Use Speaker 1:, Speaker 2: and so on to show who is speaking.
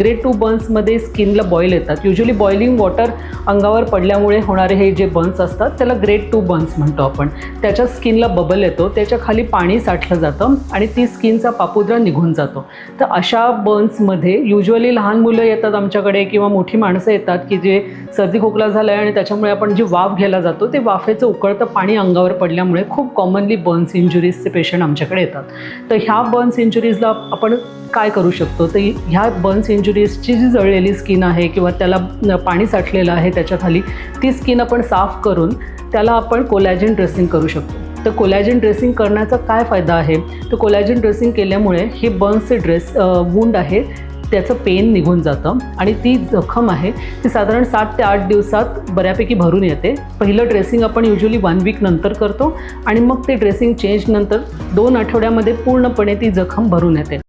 Speaker 1: Grade two बर्न्समध्ये स्किनला boil येतात. युजली बॉइलिंग वॉटर अंगावर पडल्यामुळे होणारे हे जे बर्न्स असतात त्याला ग्रेड टू बर्न्स म्हणतो आपण. त्याच्या स्किनला बबल येतो त्याच्याखाली पाणी साठलं जातं आणि ती स्किनचा पापुद्रा निघून जातो. तर अशा बर्न्समध्ये युजली लहान मुलं येतात आमच्याकडे किंवा मोठी माणसं येतात की जे सर्दी खोकला झाला आहे आणि त्याच्यामुळे आपण जी वाफ घ्यायला जातो ते वाफेचं उकळतं पाणी अंगावर पडल्यामुळे खूप कॉमनली बर्न्स इंजुरीजचे पेशंट आमच्याकडे येतात. तर ह्या बर्न्स इंजुरीजला आपण काय करू शकतो? तर ह्या बर्न्स इंजुरीजची जी जळलेली स्किन आहे किंवा त्याला पाणी साठलेलं आहे त्याच्याखाली ती स्किन आपण साफ करून त्याला आपण कोलॅजिन ड्रेसिंग करू शकतो. तर कोलॅजिन ड्रेसिंग करण्याचा काय फायदा आहे? तर कोलॅजिन ड्रेसिंग केल्यामुळे हे बर्न्सचे ड्रेस वुंड आहे त्याचं पेन निघून जातं आणि ती जखम आहे ती साधारण सात ते आठ दिवसात बऱ्यापैकी भरून येते. पहिलं ड्रेसिंग आपण युजली वन वीक नंतर करतो आणि मग ते ड्रेसिंग चेंज नंतर दोन आठवड्यामध्ये पूर्णपणे ती जखम भरून येते.